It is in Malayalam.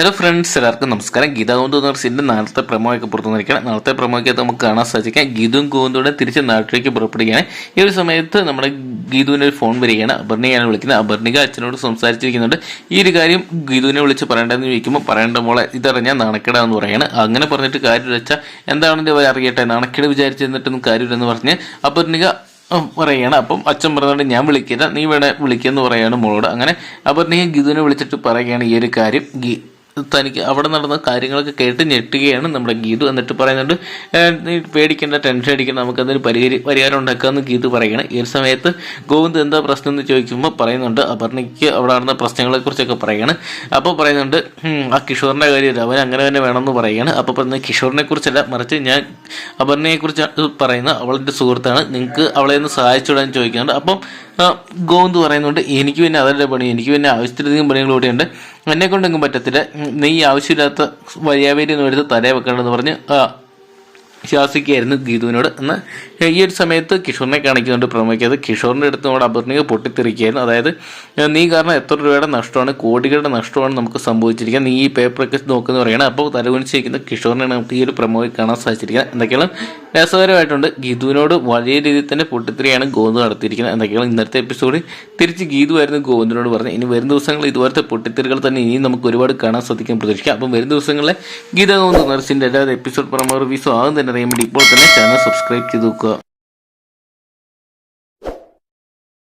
ഹലോ ഫ്രണ്ട്സ് എല്ലാവർക്കും നമസ്കാരം. ഗീത ഗോന്തു എന്ന സിന്റെ നാളത്തെ പ്രമോയൊക്കെ പുറത്തു നിൽക്കണം നാളത്തെ പ്രമോയ്ക്ക് നമുക്ക് കാണാൻ സാധിക്കാം ഗീതും ഗോവിന്ദോടെ തിരിച്ച് നാട്ടിലേക്ക് പുറപ്പെടുകയാണ്. ഈ ഒരു സമയത്ത് നമ്മുടെ ഗീതുവിനെ ഒരു ഫോൺ വരികയാണ്. അപർണികയാണ് വിളിക്കുന്നത്. അപർണിക അച്ഛനോട് സംസാരിച്ചിരിക്കുന്നുണ്ട്. ഈ ഒരു കാര്യം ഗീതുവിനെ വിളിച്ച് പറയേണ്ടതെന്ന് ചോദിക്കുമ്പോൾ പറയേണ്ട മോളെ ഇതറിഞ്ഞാൽ നാണക്കേടാന്ന് പറയാണ്. അങ്ങനെ പറഞ്ഞിട്ട് കാര്യം വെച്ചാൽ എന്താണെന്ന് അറിയട്ടെ? നാണക്കേട് വിചാരിച്ചു എന്നിട്ടൊന്നും കാര്യമില്ലെന്ന് പറഞ്ഞ് അപർണിക പറയാണ്. അപ്പം അച്ഛൻ പറഞ്ഞുകൊണ്ട് ഞാൻ വിളിക്കില്ല നീ വേണേ വിളിക്കുമെന്ന് പറയാണ് മോളോട്. അങ്ങനെ അപർണിക ഗീതുവിനെ വിളിച്ചിട്ട് പറയുകയാണ് ഈ ഒരു കാര്യം. ഗീ തനിക്ക് അവിടെ നടന്ന കാര്യങ്ങളൊക്കെ കേട്ട് ഞെട്ടുകയാണ് നമ്മുടെ ഗീതു എന്നിട്ട് പറയുന്നുണ്ട് നീ പേടിക്കേണ്ട ടെൻഷൻ അടിക്കേണ്ട നമുക്കതൊരു പരിഹരി പരിഹാരം ഉണ്ടാക്കാമെന്ന് ഗീതു പറയുകയാണ്. ഈ ഒരു സമയത്ത് ഗോവിന്ദ് എന്താ പ്രശ്നം എന്ന് ചോദിക്കുമ്പോൾ പറയുന്നുണ്ട് അപർണയ്ക്ക് അവിടെ നടന്ന പ്രശ്നങ്ങളെക്കുറിച്ചൊക്കെ പറയുകയാണ്. അപ്പോൾ പറയുന്നുണ്ട് "ഉം, ആ കിഷോറിന്റെ കാര്യം അവൻ അങ്ങനെ തന്നെ വേണമെന്ന് പറയുകയാണ്. അപ്പോൾ പറയുന്നത് കിഷോറിനെ കുറിച്ചല്ല മറിച്ച് ഞാൻ അപർണയെ കുറിച്ച് പറയുന്ന അവളുടെ സുഹൃത്താണ്. നിങ്ങൾക്ക് അവളെ ഒന്ന് സഹായിച്ചുവിടാൻ ചോദിക്കുന്നുണ്ട്. അപ്പം ഗോവിന്ദ് പറയുന്നുണ്ട് എനിക്ക് പിന്നെ അതല്ല പണി എനിക്ക് പിന്നെ ആവശ്യത്തിലധികം പണികൾ കൂടെയുണ്ട് എന്നെ കൊണ്ടെങ്കിലും പറ്റത്തില്ല. നീ ആവശ്യമില്ലാത്ത വയ്യാവേരി എന്ന് എടുത്ത് തലേ വെക്കണമെന്ന് പറഞ്ഞ് ശാസിക്കുകയായിരുന്നു ഗീതുവിനോട്. എന്നാൽ ഈ ഒരു സമയത്ത് കിഷോറിനെ കാണിക്കുന്നുണ്ട് പ്രമോയ്ക്കത് കിഷോറിന്റെ അടുത്ത് നമ്മുടെ അപർണിക പൊട്ടിത്തെറിക്കുകയായിരുന്നു. അതായത് നീ കാരണം എത്ര രൂപയുടെ നഷ്ടമാണ് കോടികളുടെ നഷ്ടമാണ് നമുക്ക് സംഭവിച്ചിരിക്കുക നീ ഈ പേപ്പറൊക്കെ നോക്കുന്ന പറയുകയാണ്. അപ്പോൾ തലകുനിച്ചിരിക്കുന്ന കിഷോറിനെയാണ് നമുക്ക് ഈ ഒരു പ്രമോയിൽ കാണാൻ സാധിച്ചിരിക്കുക എന്തൊക്കെയാണ്? രസകരമായിട്ടുണ്ട്. ഗീതുവിനോട് വലിയ രീതിയിൽ തന്നെ പൊട്ടിത്തെറിയാണ് ഗോവിന്ദ് നടത്തിയിരിക്കുന്നത്. എന്തൊക്കെയാണ് ഇന്നത്തെ എപ്പിസോഡ് തിരിച്ച് ഗീതുവായിരുന്നു ഗോവിന്ദിനോട് പറഞ്ഞത്. ഇനി വരും ദിവസങ്ങളിൽ ഇതുപോലത്തെ പൊട്ടിത്തെറികൾ തന്നെ ഇനിയും നമുക്ക് ഒരുപാട് കാണാൻ സാധിക്കാൻ പ്രതീക്ഷിക്കാം. അപ്പം വരും ദിവസങ്ങളിലെ ഗീത ഗോവിന്ദ് നർസിന്റെ എല്ലാ എപ്പിസോഡ് പ്രമോ റിവ്യൂസും ആകും തന്നെ. അറിയാൻ വേണ്ടി ഇപ്പോൾ തന്നെ ചാനൽ സബ്സ്ക്രൈബ് ചെയ്ത് നോക്കുക